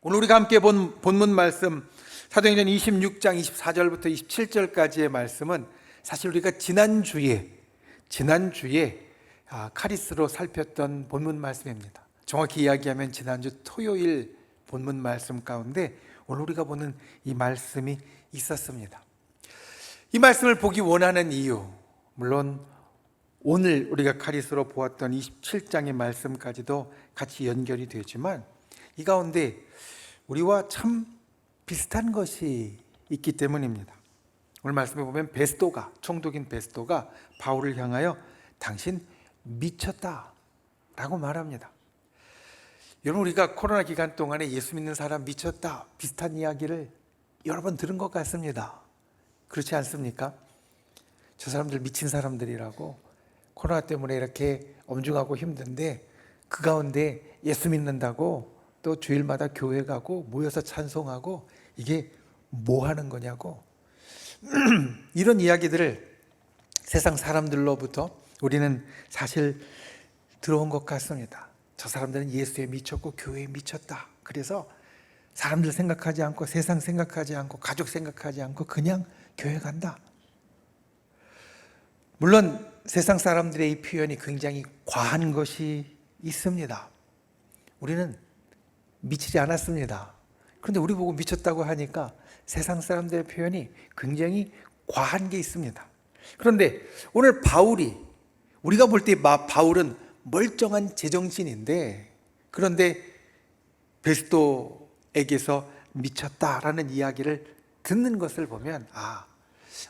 오늘 우리가 함께 본 본문 말씀 사도행전 26장 24절부터 27절까지의 말씀은 사실 우리가 지난주에 지난주에 아, 카리스로 살폈던 본문 말씀입니다. 정확히 이야기하면 지난주 토요일 본문 말씀 가운데 오늘 우리가 보는 이 말씀이 있었습니다. 이 말씀을 보기 원하는 이유 물론 오늘 우리가 카리스로 보았던 27장의 말씀까지도 같이 연결이 되지만 이 가운데 우리와 참 비슷한 것이 있기 때문입니다. 오늘 말씀에 보면 베스도가 총독인 베스도가 바울을 향하여 당신 미쳤다라고 말합니다. 여러분 우리가 코로나 기간 동안에 예수 믿는 사람 미쳤다 비슷한 이야기를 여러 번 들은 것 같습니다. 그렇지 않습니까? 저 사람들 미친 사람들이라고 코로나 때문에 이렇게 엄중하고 힘든데 그 가운데 예수 믿는다고 또 주일마다 교회 가고 모여서 찬송하고 이게 뭐 하는 거냐고 이런 이야기들을 세상 사람들로부터 우리는 사실 들어온 것 같습니다. 저 사람들은 예수에 미쳤고 교회에 미쳤다. 그래서 사람들 생각하지 않고 세상 생각하지 않고 가족 생각하지 않고 그냥 교회 간다. 물론 세상 사람들의 이 표현이 굉장히 과한 것이 있습니다. 우리는 미치지 않았습니다. 그런데 우리 보고 미쳤다고 하니까 세상 사람들의 표현이 굉장히 과한 게 있습니다. 그런데 오늘 바울이 우리가 볼 때 바울은 멀쩡한 제정신인데 그런데 베스도에게서 미쳤다라는 이야기를 듣는 것을 보면 아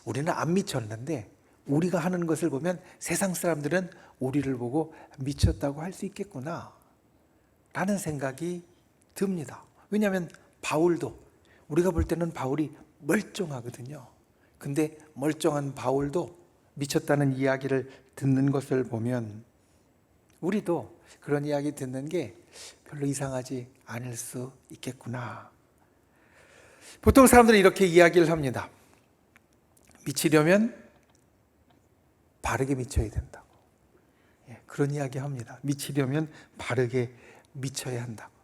우리는 안 미쳤는데 우리가 하는 것을 보면 세상 사람들은 우리를 보고 미쳤다고 할 수 있겠구나 라는 생각이 듭니다. 왜냐하면 바울도 우리가 볼 때는 바울이 멀쩡하거든요. 근데 멀쩡한 바울도 미쳤다는 이야기를 듣는 것을 보면 우리도 그런 이야기 듣는 게 별로 이상하지 않을 수 있겠구나. 보통 사람들은 이렇게 이야기를 합니다. 미치려면 바르게 미쳐야 된다고. 예, 그런 이야기 합니다. 미치려면 바르게 미쳐야 한다고.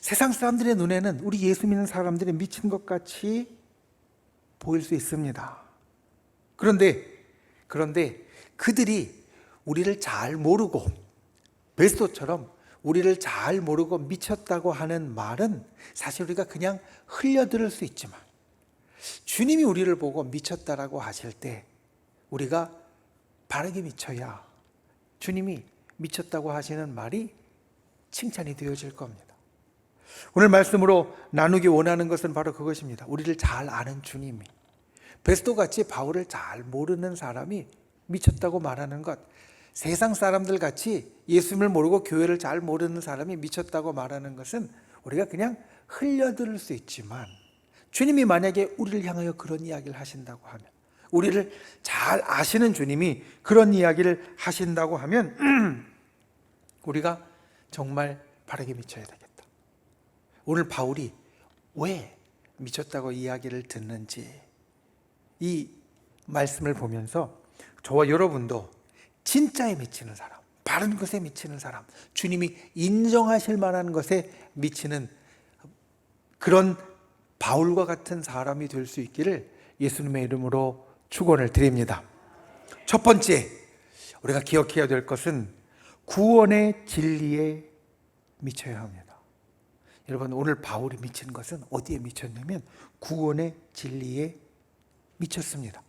세상 사람들의 눈에는 우리 예수 믿는 사람들이 미친 것 같이 보일 수 있습니다. 그런데, 그런데 그들이 우리를 잘 모르고, 베스토처럼 우리를 잘 모르고 미쳤다고 하는 말은 사실 우리가 그냥 흘려들을 수 있지만, 주님이 우리를 보고 미쳤다라고 하실 때, 우리가 바르게 미쳐야 주님이 미쳤다고 하시는 말이 칭찬이 되어질 겁니다. 오늘 말씀으로 나누기 원하는 것은 바로 그것입니다. 우리를 잘 아는 주님이 베스도 같이 바울을 잘 모르는 사람이 미쳤다고 말하는 것. 세상 사람들 같이 예수님을 모르고 교회를 잘 모르는 사람이 미쳤다고 말하는 것은 우리가 그냥 흘려들을 수 있지만 주님이 만약에 우리를 향하여 그런 이야기를 하신다고 하면 우리를 잘 아시는 주님이 그런 이야기를 하신다고 하면 우리가 정말 바르게 미쳐야 되겠다. 오늘 바울이 왜 미쳤다고 이야기를 듣는지 이 말씀을 보면서 저와 여러분도 진짜에 미치는 사람, 바른 것에 미치는 사람, 주님이 인정하실 만한 것에 미치는 그런 바울과 같은 사람이 될 수 있기를 예수님의 이름으로 축원을 드립니다. 첫 번째 우리가 기억해야 될 것은 구원의 진리에 미쳐야 합니다. 여러분 오늘 바울이 미친 것은 어디에 미쳤냐면 구원의 진리에 미쳤습니다.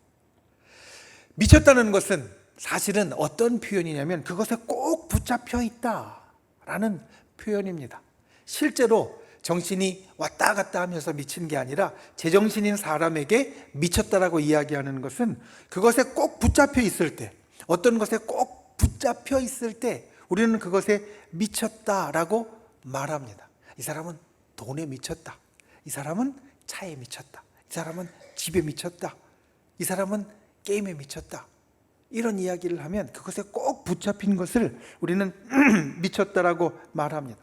미쳤다는 것은 사실은 어떤 표현이냐면 그것에 꼭 붙잡혀 있다라는 표현입니다. 실제로 정신이 왔다 갔다 하면서 미친 게 아니라 제정신인 사람에게 미쳤다라고 이야기하는 것은 그것에 꼭 붙잡혀 있을 때, 어떤 것에 꼭 붙잡혀 있을 때 우리는 그것에 미쳤다라고 말합니다. 이 사람은 돈에 미쳤다. 이 사람은 차에 미쳤다. 이 사람은 집에 미쳤다. 이 사람은 게임에 미쳤다. 이런 이야기를 하면 그것에 꼭 붙잡힌 것을 우리는 미쳤다라고 말합니다.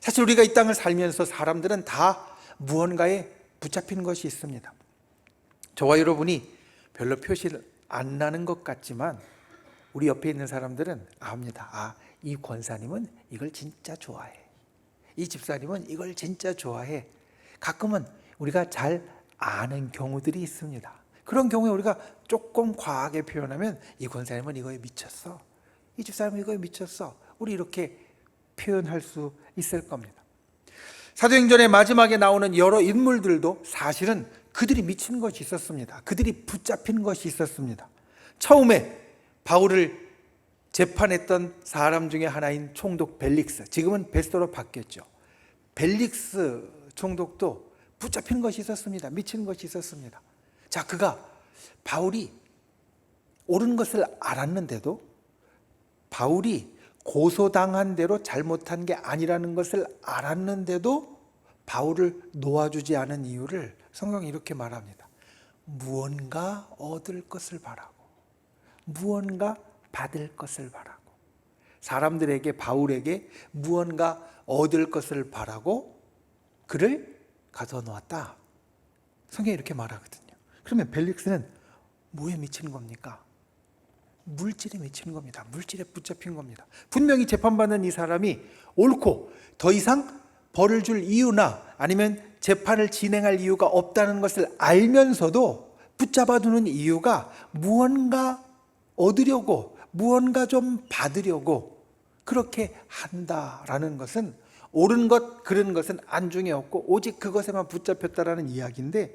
사실 우리가 이 땅을 살면서 사람들은 다 무언가에 붙잡힌 것이 있습니다. 저와 여러분이 별로 표시를 안 나는 것 같지만 우리 옆에 있는 사람들은 압니다. 아, 이 권사님은 이걸 진짜 좋아해. 이 집사님은 이걸 진짜 좋아해. 가끔은 우리가 잘 아는 경우들이 있습니다. 그런 경우에 우리가 조금 과하게 표현하면 이 권사님은 이거에 미쳤어. 이 집사람은 이거에 미쳤어. 우리 이렇게 표현할 수 있을 겁니다. 사도행전의 마지막에 나오는 여러 인물들도 사실은 그들이 미친 것이 있었습니다. 그들이 붙잡힌 것이 있었습니다. 처음에 바울을 재판했던 사람 중에 하나인 총독 벨릭스, 지금은 베스토로 바뀌었죠. 벨릭스 총독도 붙잡힌 것이 있었습니다. 미친 것이 있었습니다. 자, 그가 바울이 옳은 것을 알았는데도 바울이 고소당한 대로 잘못한 게 아니라는 것을 알았는데도 바울을 놓아주지 않은 이유를 성경이 이렇게 말합니다. 무언가 얻을 것을 바라고, 무언가 받을 것을 바라고, 사람들에게 바울에게 무언가 얻을 것을 바라고 그를 가둬놓았다. 성경이 이렇게 말하거든요. 그러면 벨릭스는 뭐에 미치는 겁니까? 물질에 미치는 겁니다. 물질에 붙잡힌 겁니다. 분명히 재판받는 이 사람이 옳고 더 이상 벌을 줄 이유나 아니면 재판을 진행할 이유가 없다는 것을 알면서도 붙잡아두는 이유가 무언가 얻으려고 무언가 좀 받으려고 그렇게 한다라는 것은 옳은 것 그른 것은 안중에 없고 오직 그것에만 붙잡혔다라는 이야기인데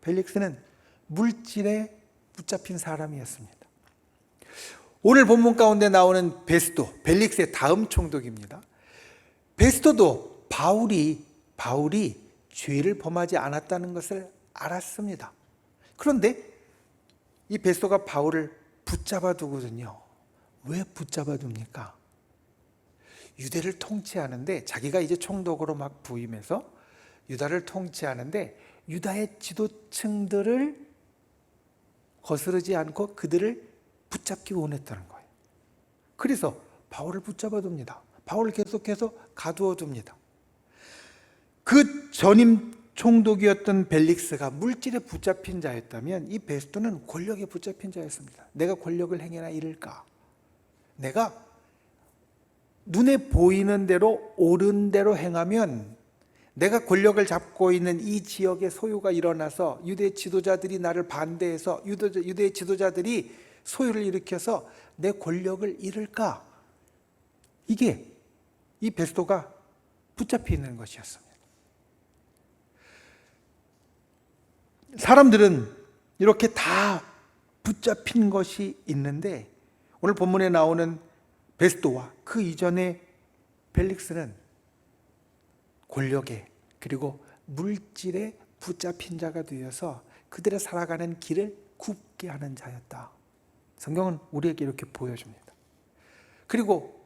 벨릭스는 물질에 붙잡힌 사람이었습니다. 오늘 본문 가운데 나오는 베스도, 벨릭스의 다음 총독입니다. 베스도도 바울이 바울이 죄를 범하지 않았다는 것을 알았습니다. 그런데 이 베스도가 바울을 붙잡아 두거든요. 왜 붙잡아 둡니까? 유대를 통치하는데 자기가 이제 총독으로 막 부임해서 유다를 통치하는데 유다의 지도층들을 거스르지 않고 그들을 붙잡기 원했다는 거예요. 그래서 바울을 붙잡아 둡니다. 바울을 계속해서 가두어 둡니다. 그 전임 총독이었던 벨릭스가 물질에 붙잡힌 자였다면 이 베스토는 권력에 붙잡힌 자였습니다. 내가 권력을 행해나 이를까? 내가 눈에 보이는 대로 옳은 대로 행하면 내가 권력을 잡고 있는 이 지역의 소유가 일어나서 유대 지도자들이 나를 반대해서 유대 지도자들이 소유를 일으켜서 내 권력을 잃을까? 이게 이 베스도가 붙잡혀 있는 것이었습니다. 사람들은 이렇게 다 붙잡힌 것이 있는데 오늘 본문에 나오는 베스도와 그 이전에 벨릭스는 권력에 그리고 물질에 붙잡힌 자가 되어서 그들의 살아가는 길을 굽게 하는 자였다. 성경은 우리에게 이렇게 보여줍니다. 그리고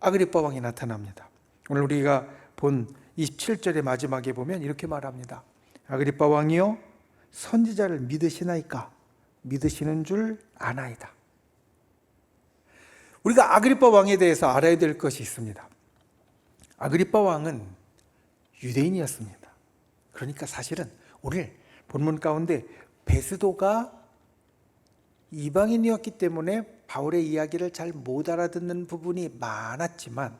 아그리빠 왕이 나타납니다. 오늘 우리가 본 27절의 마지막에 보면 이렇게 말합니다. 아그리빠 왕이요 선지자를 믿으시나이까 믿으시는 줄 아나이다. 우리가 아그리빠 왕에 대해서 알아야 될 것이 있습니다. 아그리빠 왕은 유대인이었습니다. 그러니까 사실은 오늘 본문 가운데 베스도가 이방인이었기 때문에 바울의 이야기를 잘 못 알아듣는 부분이 많았지만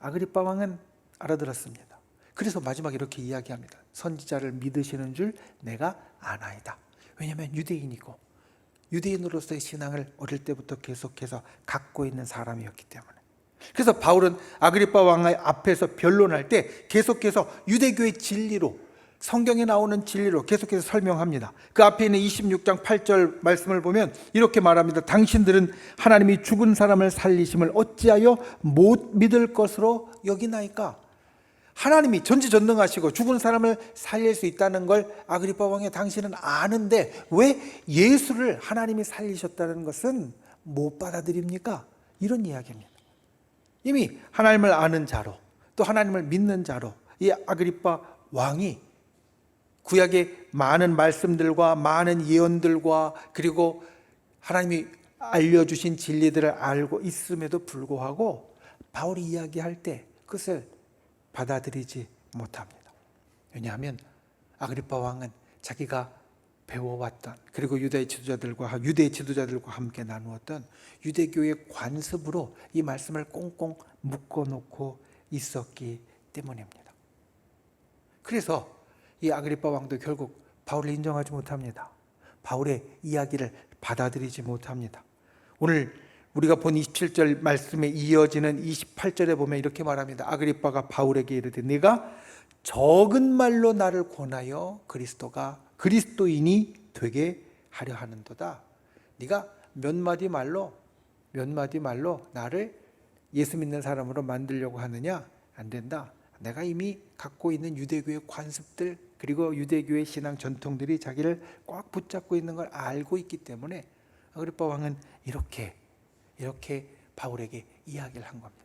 아그리빠 왕은 알아들었습니다. 그래서 마지막에 이렇게 이야기합니다. 선지자를 믿으시는 줄 내가 아나이다. 왜냐하면 유대인이고 유대인으로서의 신앙을 어릴 때부터 계속해서 갖고 있는 사람이었기 때문에. 그래서 바울은 아그리파 왕 앞에서 변론할 때 계속해서 유대교의 진리로 성경에 나오는 진리로 계속해서 설명합니다. 그 앞에 있는 26장 8절 말씀을 보면 이렇게 말합니다. 당신들은 하나님이 죽은 사람을 살리심을 어찌하여 못 믿을 것으로 여기나이까? 하나님이 전지전능하시고 죽은 사람을 살릴 수 있다는 걸 아그리파 왕의 당신은 아는데 왜 예수를 하나님이 살리셨다는 것은 못 받아들입니까? 이런 이야기입니다. 이미 하나님을 아는 자로 또 하나님을 믿는 자로 이 아그리파 왕이 구약의 많은 말씀들과 많은 예언들과 그리고 하나님이 알려주신 진리들을 알고 있음에도 불구하고 바울이 이야기할 때 그것을 받아들이지 못합니다. 왜냐하면 아그리파 왕은 자기가 배워왔던 그리고 유대 지도자들과 유대 지도자들과 함께 나누었던 유대교의 관습으로 이 말씀을 꽁꽁 묶어놓고 있었기 때문입니다. 그래서 이 아그리파 왕도 결국 바울을 인정하지 못합니다. 바울의 이야기를 받아들이지 못합니다. 오늘 우리가 본 27절 말씀에 이어지는 28절에 보면 이렇게 말합니다. 아그리파가 바울에게 이르되 네가 적은 말로 나를 권하여 그리스도가 그리스도인이 되게 하려 하는도다. 네가 몇 마디 말로 몇 마디 말로 나를 예수 믿는 사람으로 만들려고 하느냐? 안 된다. 내가 이미 갖고 있는 유대교의 관습들 그리고 유대교의 신앙 전통들이 자기를 꽉 붙잡고 있는 걸 알고 있기 때문에 아그리파 왕은 이렇게 이렇게 바울에게 이야기를 한 겁니다.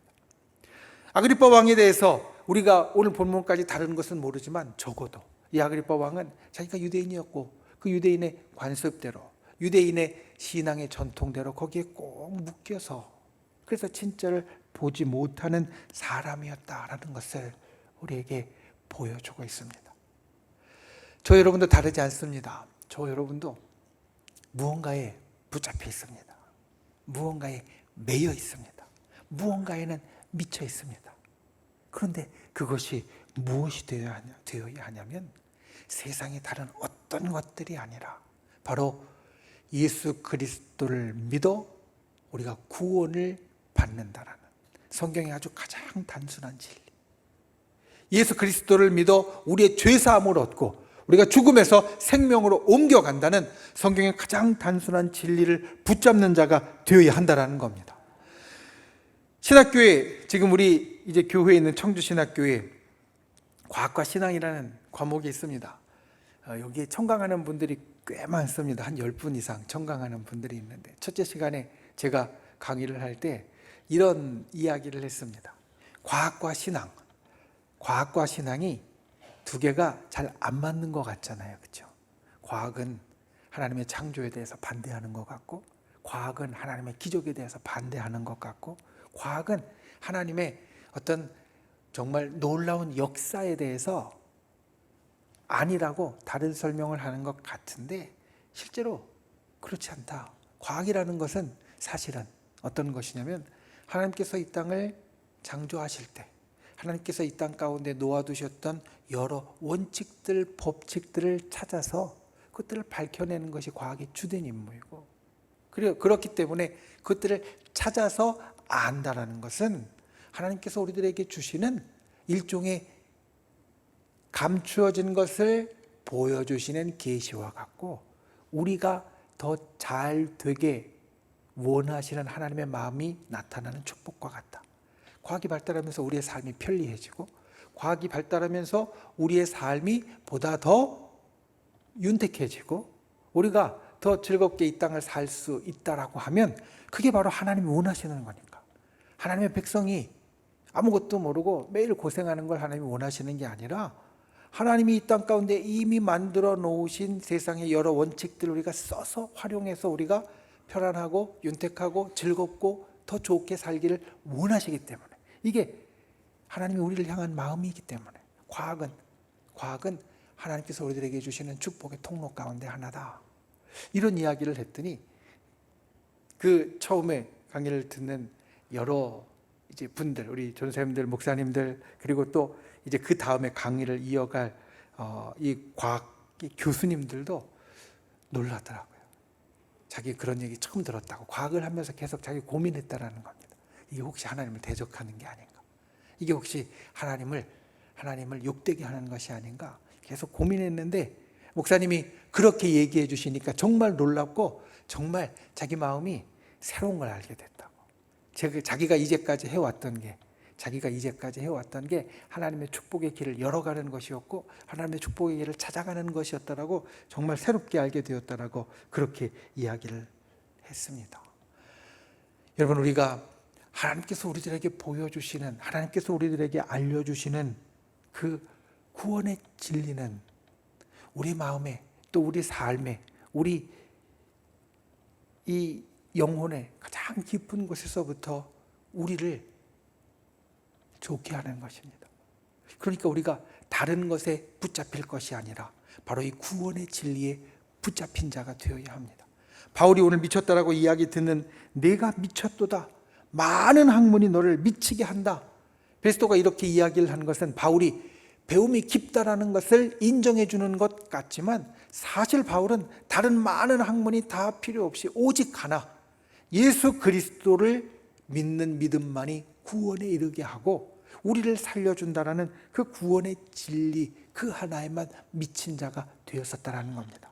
아그리파 왕에 대해서 우리가 오늘 본문까지 다루는 것은 모르지만 적어도 이 아그리파 왕은 자기가 유대인이었고 그 유대인의 관습대로 유대인의 신앙의 전통대로 거기에 꼭 묶여서 그래서 진짜를 보지 못하는 사람이었다라는 것을 우리에게 보여주고 있습니다. 저 여러분도 다르지 않습니다. 저 여러분도 무언가에 붙잡혀 있습니다. 무언가에 매여 있습니다. 무언가에는 미쳐 있습니다. 그런데 그것이 무엇이 되어야, 하냐, 되어야 하냐면 세상의 다른 어떤 것들이 아니라 바로 예수 그리스도를 믿어 우리가 구원을 받는다라는 성경의 아주 가장 단순한 진리. 예수 그리스도를 믿어 우리의 죄 사함을 얻고 우리가 죽음에서 생명으로 옮겨간다는 성경의 가장 단순한 진리를 붙잡는 자가 되어야 한다라는 겁니다. 신학교에 지금 우리 이제 교회에 있는 청주 신학교에 과학과 신앙이라는 과목이 있습니다. 어, 여기에 청강하는 분들이 꽤 많습니다. 한 10분 이상 청강하는 분들이 있는데 첫째 시간에 제가 강의를 할 때 이런 이야기를 했습니다. 과학과 신앙. 과학과 신앙이 두 개가 잘 안 맞는 것 같잖아요. 그렇죠? 과학은 하나님의 창조에 대해서 반대하는 것 같고 과학은 하나님의 기적에 대해서 반대하는 것 같고 과학은 하나님의 어떤 정말 놀라운 역사에 대해서 아니라고 다른 설명을 하는 것 같은데 실제로 그렇지 않다. 과학이라는 것은 사실은 어떤 것이냐면 하나님께서 이 땅을 창조하실 때 하나님께서 이 땅 가운데 놓아두셨던 여러 원칙들, 법칙들을 찾아서 그것들을 밝혀내는 것이 과학의 주된 임무이고 그리고 그렇기 때문에 그것들을 찾아서 안다라는 것은 하나님께서 우리들에게 주시는 일종의 감추어진 것을 보여주시는 계시와 같고 우리가 더 잘 되게 원하시는 하나님의 마음이 나타나는 축복과 같다. 과학이 발달하면서 우리의 삶이 편리해지고 과학이 발달하면서 우리의 삶이 보다 더 윤택해지고 우리가 더 즐겁게 이 땅을 살 수 있다라고 하면 그게 바로 하나님이 원하시는 거니까. 하나님의 백성이 아무것도 모르고 매일 고생하는 걸 하나님이 원하시는 게 아니라 하나님이 이 땅 가운데 이미 만들어 놓으신 세상의 여러 원칙들을 우리가 써서 활용해서 우리가 편안하고 윤택하고 즐겁고 더 좋게 살기를 원하시기 때문에 이게 하나님이 우리를 향한 마음이기 때문에 과학은 과학은 하나님께서 우리들에게 주시는 축복의 통로 가운데 하나다. 이런 이야기를 했더니 그 처음에 강의를 듣는 여러 이제 분들 우리 전사님들 목사님들 그리고 또 이제 그 다음에 강의를 이어갈 어, 이 과학 교수님들도 놀라더라고요. 자기 그런 얘기 처음 들었다고 과학을 하면서 계속 자기 고민했다라는 겁니다. 이게 혹시 하나님을 대적하는 게 아닌가? 이게 혹시 하나님을 하나님을 욕되게 하는 것이 아닌가? 계속 고민했는데 목사님이 그렇게 얘기해 주시니까 정말 놀랍고 정말 자기 마음이 새로운 걸 알게 됐다고. 자기가 이제까지 해왔던 게 자기가 이제까지 해왔던 게 하나님의 축복의 길을 열어가는 것이었고 하나님의 축복의 길을 찾아가는 것이었다라고 정말 새롭게 알게 되었다라고 그렇게 이야기를 했습니다. 여러분 우리가 하나님께서 우리들에게 보여주시는 하나님께서 우리들에게 알려주시는 그 구원의 진리는 우리 마음에 또 우리 삶에 우리 이 영혼의 가장 깊은 곳에서부터 우리를 좋게 하는 것입니다. 그러니까 우리가 다른 것에 붙잡힐 것이 아니라 바로 이 구원의 진리에 붙잡힌 자가 되어야 합니다. 바울이 오늘 미쳤다라고 이야기 듣는 내가 미쳤도다. 많은 학문이 너를 미치게 한다. 베스토가 이렇게 이야기를 한 것은 바울이 배움이 깊다라는 것을 인정해 주는 것 같지만 사실 바울은 다른 많은 학문이 다 필요 없이 오직 하나 예수 그리스도를 믿는 믿음만이 구원에 이르게 하고 우리를 살려준다라는 그 구원의 진리 그 하나에만 미친 자가 되었었다라는 겁니다.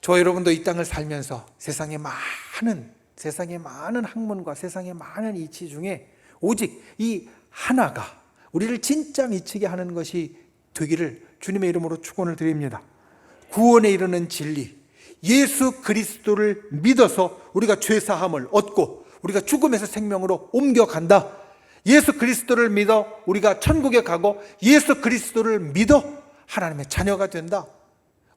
저 여러분도 이 땅을 살면서 세상에 많은 세상에 많은 학문과 세상에 많은 이치 중에 오직 이 하나가 우리를 진짜 미치게 하는 것이 되기를 주님의 이름으로 축원을 드립니다. 구원에 이르는 진리, 예수 그리스도를 믿어서 우리가 죄 사함을 얻고 우리가 죽음에서 생명으로 옮겨간다. 예수 그리스도를 믿어 우리가 천국에 가고 예수 그리스도를 믿어 하나님의 자녀가 된다.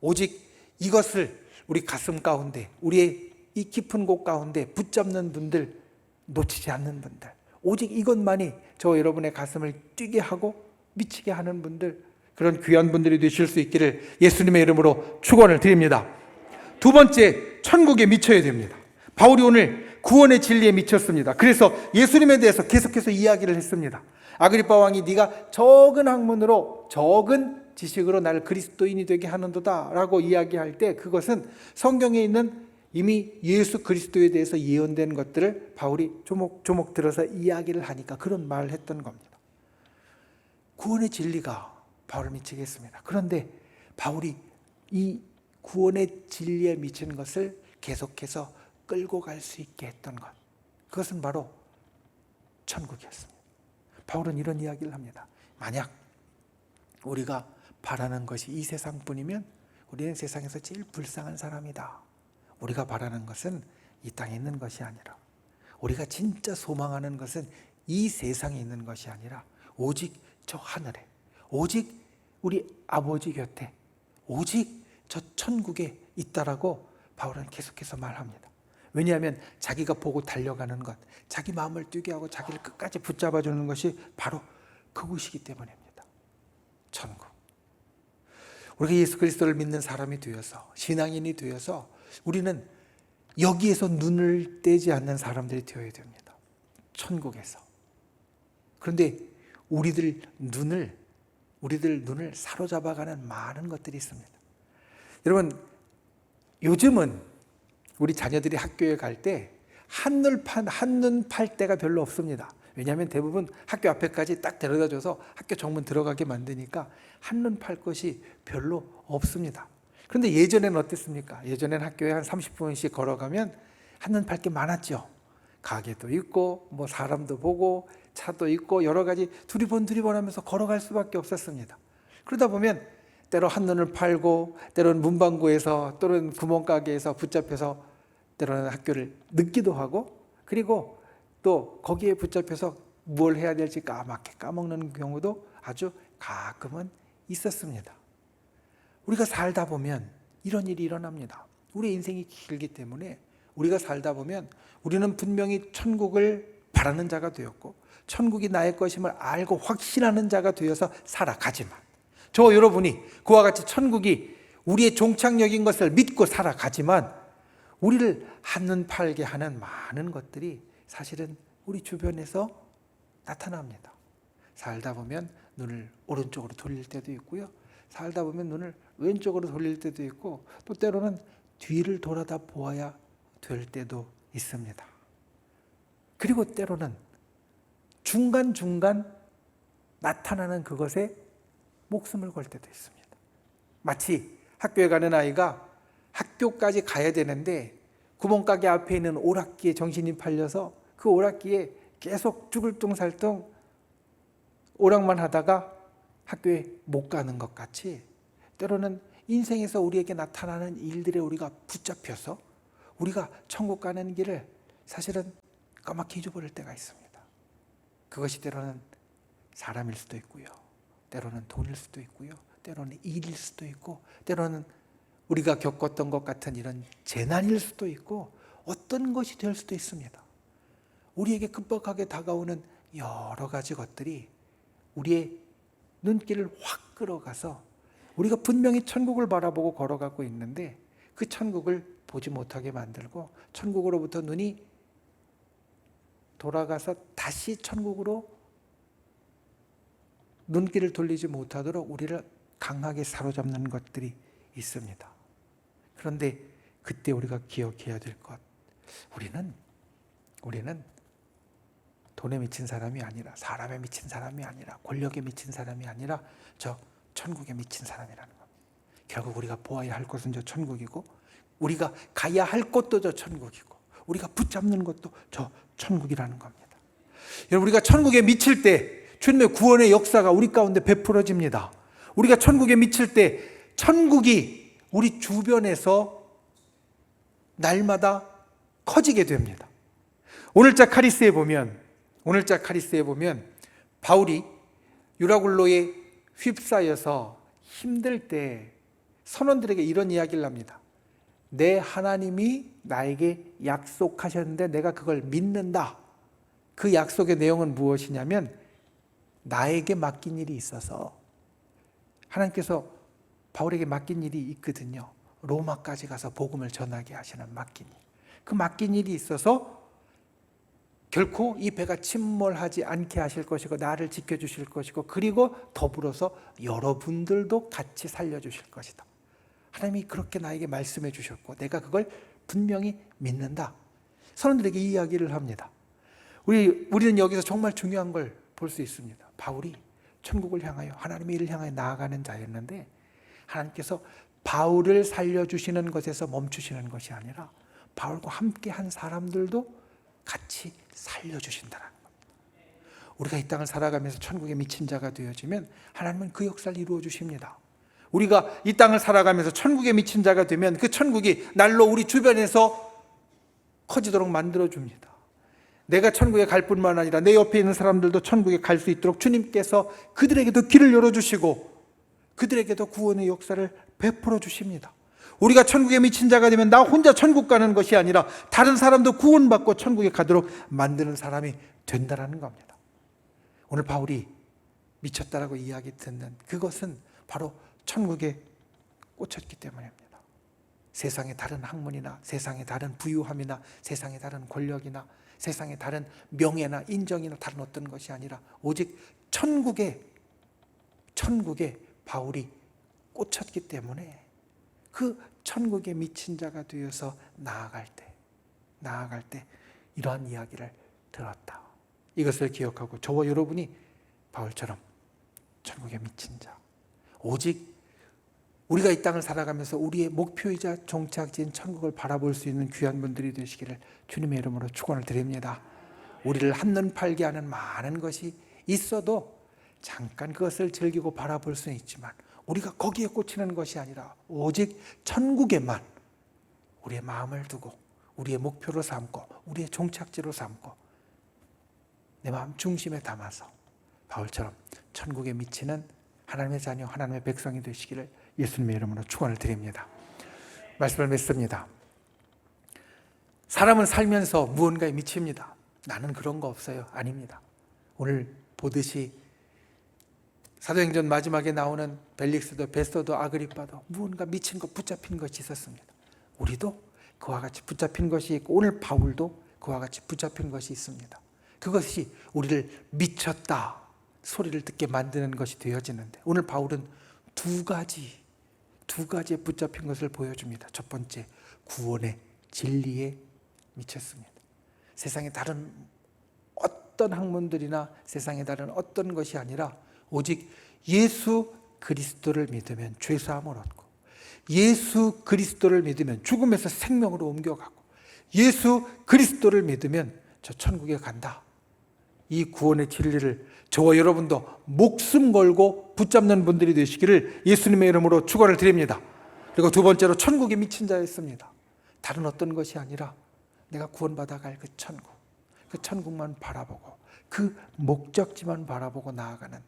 오직 이것을 우리 가슴 가운데 우리의 이 깊은 곳 가운데 붙잡는 분들 놓치지 않는 분들 오직 이것만이 저 여러분의 가슴을 뛰게 하고 미치게 하는 분들 그런 귀한 분들이 되실 수 있기를 예수님의 이름으로 축원을 드립니다. 두 번째 천국에 미쳐야 됩니다. 바울이 오늘 구원의 진리에 미쳤습니다. 그래서 예수님에 대해서 계속해서 이야기를 했습니다. 아그리파 왕이 네가 적은 학문으로 적은 지식으로 나를 그리스도인이 되게 하는도다라고 이야기할 때 그것은 성경에 있는 이미 예수 그리스도에 대해서 예언된 것들을 바울이 조목조목 들어서 이야기를 하니까 그런 말을 했던 겁니다. 구원의 진리가 바울을 미치게 했습니다. 그런데 바울이 이 구원의 진리에 미치는 것을 계속해서 끌고 갈 수 있게 했던 것. 그것은 바로 천국이었습니다. 바울은 이런 이야기를 합니다. 만약 우리가 바라는 것이 이 세상뿐이면 우리는 세상에서 제일 불쌍한 사람이다. 우리가 바라는 것은 이 땅에 있는 것이 아니라 우리가 진짜 소망하는 것은 이 세상에 있는 것이 아니라 오직 저 하늘에 오직 우리 아버지 곁에 오직 저 천국에 있다라고 바울은 계속해서 말합니다. 왜냐하면 자기가 보고 달려가는 것, 자기 마음을 뛰게 하고 자기를 끝까지 붙잡아 주는 것이 바로 그곳이기 때문입니다. 천국. 우리가 예수 그리스도를 믿는 사람이 되어서 신앙인이 되어서 우리는 여기에서 눈을 떼지 않는 사람들이 되어야 됩니다. 천국에서. 그런데 우리들 눈을 우리들 눈을 사로잡아가는 많은 것들이 있습니다. 여러분 요즘은 우리 자녀들이 학교에 갈 때 한눈 팔 한눈 팔 때가 별로 없습니다. 왜냐하면 대부분 학교 앞에까지 딱 데려다줘서 학교 정문 들어가게 만드니까 한눈 팔 것이 별로 없습니다. 그런데 예전에는 어땠습니까? 예전에는 학교에 한 30분씩 걸어가면 한눈 팔게 많았죠. 가게도 있고 뭐 사람도 보고 차도 있고 여러 가지 두리번 두리번 하면서 걸어갈 수밖에 없었습니다. 그러다 보면 때로 한눈을 팔고 때로는 문방구에서 또는 구멍가게에서 붙잡혀서 때로는 학교를 늦기도 하고 그리고 또 거기에 붙잡혀서 뭘 해야 될지 까맣게 까먹는 경우도 아주 가끔은 있었습니다. 우리가 살다 보면 이런 일이 일어납니다. 우리 인생이 길기 때문에 우리가 살다 보면 우리는 분명히 천국을 바라는 자가 되었고 천국이 나의 것임을 알고 확신하는 자가 되어서 살아가지만 저 여러분이 그와 같이 천국이 우리의 종착역인 것을 믿고 살아가지만 우리를 한눈 팔게 하는 많은 것들이 사실은 우리 주변에서 나타납니다. 살다 보면 눈을 오른쪽으로 돌릴 때도 있고요. 살다 보면 눈을 왼쪽으로 돌릴 때도 있고 또 때로는 뒤를 돌아다 보아야 될 때도 있습니다. 그리고 때로는 중간중간 나타나는 그것에 목숨을 걸 때도 있습니다. 마치 학교에 가는 아이가 학교까지 가야 되는데 구멍가게 앞에 있는 오락기에 정신이 팔려서 그 오락기에 계속 죽을 뚱살뚱 오락만 하다가 학교에 못 가는 것 같이 때로는 인생에서 우리에게 나타나는 일들에 우리가 붙잡혀서 우리가 천국 가는 길을 사실은 까맣게 잊어버릴 때가 있습니다. 그것이 때로는 사람일 수도 있고요. 때로는 돈일 수도 있고요. 때로는 일일 수도 있고 때로는 우리가 겪었던 것 같은 이런 재난일 수도 있고 어떤 것이 될 수도 있습니다. 우리에게 급박하게 다가오는 여러 가지 것들이 우리의 눈길을 확 끌어가서 우리가 분명히 천국을 바라보고 걸어가고 있는데 그 천국을 보지 못하게 만들고 천국으로부터 눈이 돌아가서 다시 천국으로 눈길을 돌리지 못하도록 우리를 강하게 사로잡는 것들이 있습니다. 그런데 그때 우리가 기억해야 될 것, 우리는 우리는 돈에 미친 사람이 아니라 사람에 미친 사람이 아니라 권력에 미친 사람이 아니라 저 천국에 미친 사람이라는 겁니다. 결국 우리가 보아야 할 곳은 저 천국이고 우리가 가야 할 곳도 저 천국이고 우리가 붙잡는 것도 저 천국이라는 겁니다. 여러분 우리가 천국에 미칠 때 주님의 구원의 역사가 우리 가운데 베풀어집니다. 우리가 천국에 미칠 때 천국이 우리 주변에서 날마다 커지게 됩니다. 오늘자 카리스에 보면 오늘자 카리스에 보면 바울이 유라굴로에 휩싸여서 힘들 때 선원들에게 이런 이야기를 합니다. 내 하나님이 나에게 약속하셨는데 내가 그걸 믿는다. 그 약속의 내용은 무엇이냐면 나에게 맡긴 일이 있어서 하나님께서 바울에게 맡긴 일이 있거든요. 로마까지 가서 복음을 전하게 하시는 맡긴 일. 그 맡긴 일이 있어서 결코 이 배가 침몰하지 않게 하실 것이고 나를 지켜주실 것이고 그리고 더불어서 여러분들도 같이 살려주실 것이다. 하나님이 그렇게 나에게 말씀해 주셨고 내가 그걸 분명히 믿는다. 선원들에게 이 이야기를 합니다. 우리 우리는 여기서 정말 중요한 걸 볼 수 있습니다. 바울이 천국을 향하여 하나님의 일을 향하여 나아가는 자였는데 하나님께서 바울을 살려 주시는 것에서 멈추시는 것이 아니라 바울과 함께 한 사람들도 같이 살려 주신다는 겁니다. 우리가 이 땅을 살아가면서 천국에 미친 자가 되어지면 하나님은 그 역사를 이루어 주십니다. 우리가 이 땅을 살아가면서 천국에 미친 자가 되면 그 천국이 날로 우리 주변에서 커지도록 만들어 줍니다. 내가 천국에 갈 뿐만 아니라 내 옆에 있는 사람들도 천국에 갈 수 있도록 주님께서 그들에게도 길을 열어 주시고 그들에게도 구원의 역사를 베풀어 주십니다. 우리가 천국에 미친 자가 되면 나 혼자 천국 가는 것이 아니라 다른 사람도 구원받고 천국에 가도록 만드는 사람이 된다라는 겁니다. 오늘 바울이 미쳤다라고 이야기 듣는 그것은 바로 천국에 꽂혔기 때문입니다. 세상의 다른 학문이나 세상의 다른 부유함이나 세상의 다른 권력이나 세상의 다른 명예나 인정이나 다른 어떤 것이 아니라 오직 천국에 천국에 바울이 꽂혔기 때문에 그 천국에 미친 자가 되어서 나아갈 때 나아갈 때 이러한 이야기를 들었다. 이것을 기억하고 저와 여러분이 바울처럼 천국에 미친 자 오직 우리가 이 땅을 살아가면서 우리의 목표이자 종착지인 천국을 바라볼 수 있는 귀한 분들이 되시기를 주님의 이름으로 축원을 드립니다. 우리를 한눈 팔게 하는 많은 것이 있어도 잠깐 그것을 즐기고 바라볼 수는 있지만 우리가 거기에 꽂히는 것이 아니라 오직 천국에만 우리의 마음을 두고 우리의 목표로 삼고 우리의 종착지로 삼고 내 마음 중심에 담아서 바울처럼 천국에 미치는 하나님의 자녀, 하나님의 백성이 되시기를 예수님의 이름으로 축원을 드립니다. 말씀을 맺습니다. 사람은 살면서 무언가에 미칩니다. 나는 그런 거 없어요. 아닙니다. 오늘 보듯이 사도행전 마지막에 나오는 벨릭스도 베스도도 아그리빠도 무언가 미친 것 붙잡힌 것이 있었습니다. 우리도 그와 같이 붙잡힌 것이 있고 오늘 바울도 그와 같이 붙잡힌 것이 있습니다. 그것이 우리를 미쳤다 소리를 듣게 만드는 것이 되어지는데 오늘 바울은 두 가지 두 가지에 붙잡힌 것을 보여줍니다. 첫 번째 구원의 진리에 미쳤습니다. 세상의 다른 어떤 학문들이나 세상의 다른 어떤 것이 아니라 오직 예수 그리스도를 믿으면 죄 사함을 얻고 예수 그리스도를 믿으면 죽음에서 생명으로 옮겨가고 예수 그리스도를 믿으면 저 천국에 간다. 이 구원의 진리를 저와 여러분도 목숨 걸고 붙잡는 분들이 되시기를 예수님의 이름으로 축원을 드립니다. 그리고 두 번째로 천국에 미친 자였습니다. 다른 어떤 것이 아니라 내가 구원받아 갈 그 천국, 그 천국만 바라보고 그 목적지만 바라보고 나아가는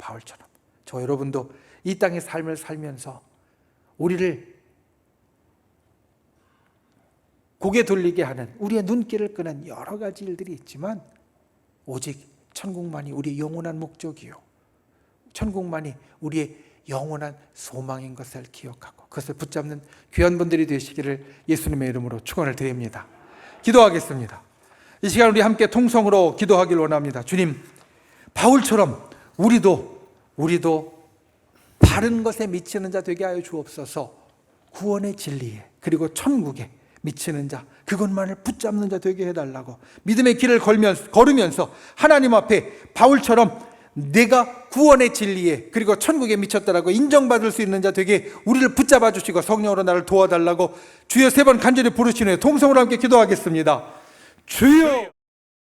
바울처럼 저 여러분도 이 땅의 삶을 살면서 우리를 고개 돌리게 하는 우리의 눈길을 끄는 여러 가지 일들이 있지만 오직 천국만이 우리의 영원한 목적이요. 천국만이 우리의 영원한 소망인 것을 기억하고 그것을 붙잡는 귀한 분들이 되시기를 예수님의 이름으로 축원을 드립니다. 기도하겠습니다. 이 시간 우리 함께 통성으로 기도하길 원합니다. 주님, 바울처럼 우리도 우리도 바른 것에 미치는 자 되게 하여 주옵소서. 구원의 진리에 그리고 천국에 미치는 자 그것만을 붙잡는 자 되게 해달라고 믿음의 길을 걸면서 걸으면서 하나님 앞에 바울처럼 내가 구원의 진리에 그리고 천국에 미쳤다라고 인정받을 수 있는 자 되게 우리를 붙잡아 주시고 성령으로 나를 도와달라고 주여 세 번 간절히 부르시는 통성으로 함께 기도하겠습니다. 주여